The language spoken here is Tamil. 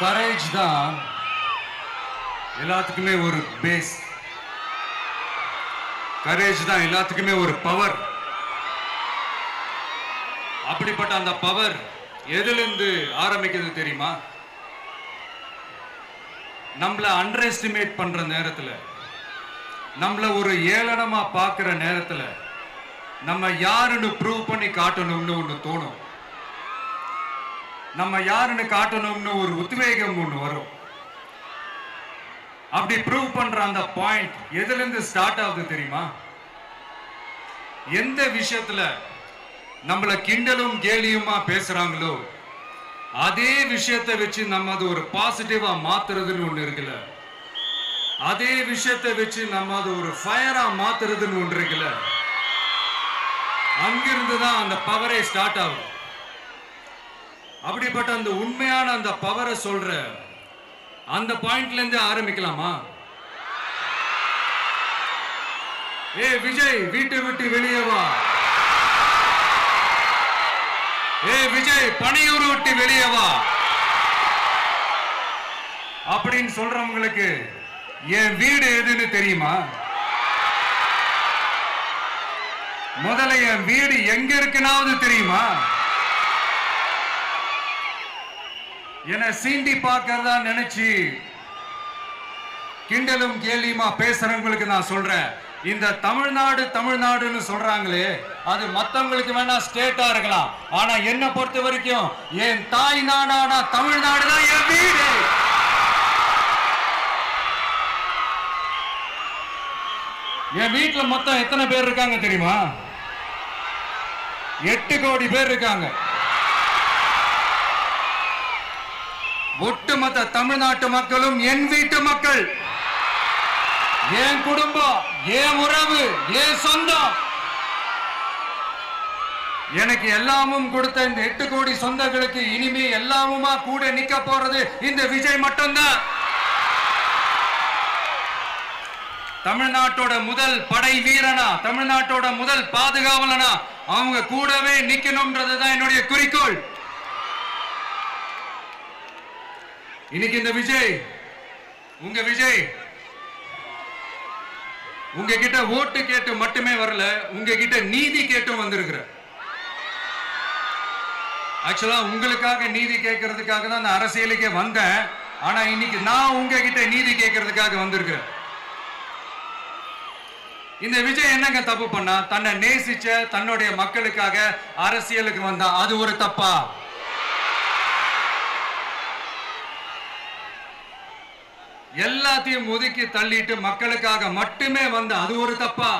கரேஜ் தான் எல்லாத்துக்குமே ஒரு பேஸ் கரேஜ் தான் எல்லாத்துக்குமே ஒரு பவர் அப்படிப்பட்ட அந்த பவர் எதிலிருந்து ஆரம்பிக்கிறது தெரியுமா? நம்மள அண்டர் எஸ்டிமேட் பண்ற நேரத்தில் நம்மள ஒரு ஏளனமா பார்க்குற நேரத்தில் நம்ம யாருன்னு ப்ரூவ் பண்ணி காட்டணும்னு ஒன்று தோணும். நம்ம யாருன்னு காட்டணும்னு ஒரு உத்வேகம் ஒன்று வரும். அப்படி ப்ரூவ் பண்ற அந்த பாயிண்ட் எதுல இருந்து ஸ்டார்ட் ஆகுது தெரியுமா? எந்த விஷயத்துல நம்மள கிண்டலும் கேலியுமா பேசுறாங்களோ அதே விஷயத்தை வச்சு நம்ம அது ஒரு பாசிட்டிவா மாத்துறதுன்னு ஒண்ணு இருக்குல்ல. அதே விஷயத்தை வச்சு நம்ம அது ஒரு ஃபயரா மாத்துறதுன்னு ஒன்று இருக்குல்ல. அங்கிருந்து தான் அந்த பவரே ஸ்டார்ட் ஆகும் அப்படிப்பட்ட அந்த உண்மையான அந்த பவரை சொல்ற அந்த பாயிண்ட்ல இருந்தே ஆரம்பிக்கலாமா? ஏ விஜய் வீட்டை விட்டு வெளியே வா. ஏ விஜய் பணியூர் விட்டு வெளியே வா. அப்படின்னு சொல்றவங்களுக்கு என் வீடு எதுன்னு தெரியுமா? முதல்ல என் வீடு எங்க இருக்குனாவது தெரியுமா? என சீண்டி பார்க்கறதா நினைச்சு கிண்டலும் கேலியுமா பேசுறவங்களுக்கு நான் சொல்றேன். இந்த தமிழ்நாடு தமிழ்நாடுன்னு சொல்றாங்களே அது மத்தவங்களுக்கு வேணா ஸ்டேட்டா இருக்கலாம். ஆனா என்ன பொறுத்த வரைக்கும் என் தாய் நாடான தமிழ்நாடு தான் என் வீடு. என் வீட்டுல மொத்தம் எத்தனை பேர் இருக்காங்க தெரியுமா? எட்டு கோடி பேர் இருக்காங்க. ஒட்டுமொத்த தமிழ்நாட்டு மக்களும் என் வீட்டு மக்கள். என் குடும்பம் என் உறவு என் சொந்தம். எனக்கு எல்லாமும் கொடுத்த இந்த எட்டு கோடி சொந்தங்களுக்கு இனிமே எல்லாமுமா கூட நிக்க போறது இந்த விஜய் மட்டும்தான். தமிழ்நாட்டோட முதல் படை வீரனா தமிழ்நாட்டோட முதல் பாதுகாவலனா அவங்க கூடவே நிக்கணும்ன்றது தான் என்னுடைய குறிக்கோள். இன்னைக்கு இந்த விஜய் உங்க விஜய் உங்ககிட்ட ஓட்டு கேட்டு மட்டுமே வரல உங்ககிட்ட நீதி கேட்டும் வந்திருக்கிற. ஆக்சுவலா உங்களுக்காக நீதி கேட்கறதுக்காக தான் நான் அரசியலுக்கே வந்தேன். ஆனா இன்னைக்கு நான் உங்ககிட்ட நீதி கேட்கறதுக்காக வந்திருக்கிறேன். இந்த விஜய் என்னங்க தப்பு பண்ணா? தன்னை நேசிச்ச தன்னுடைய மக்களுக்காக அரசியலுக்கு வந்தா. அது ஒரு தப்பா? எல்லாத்தையும் ஒதுக்கி தள்ளிட்டு மக்களுக்காக மட்டுமே வந்த அது ஒரு தப்பா?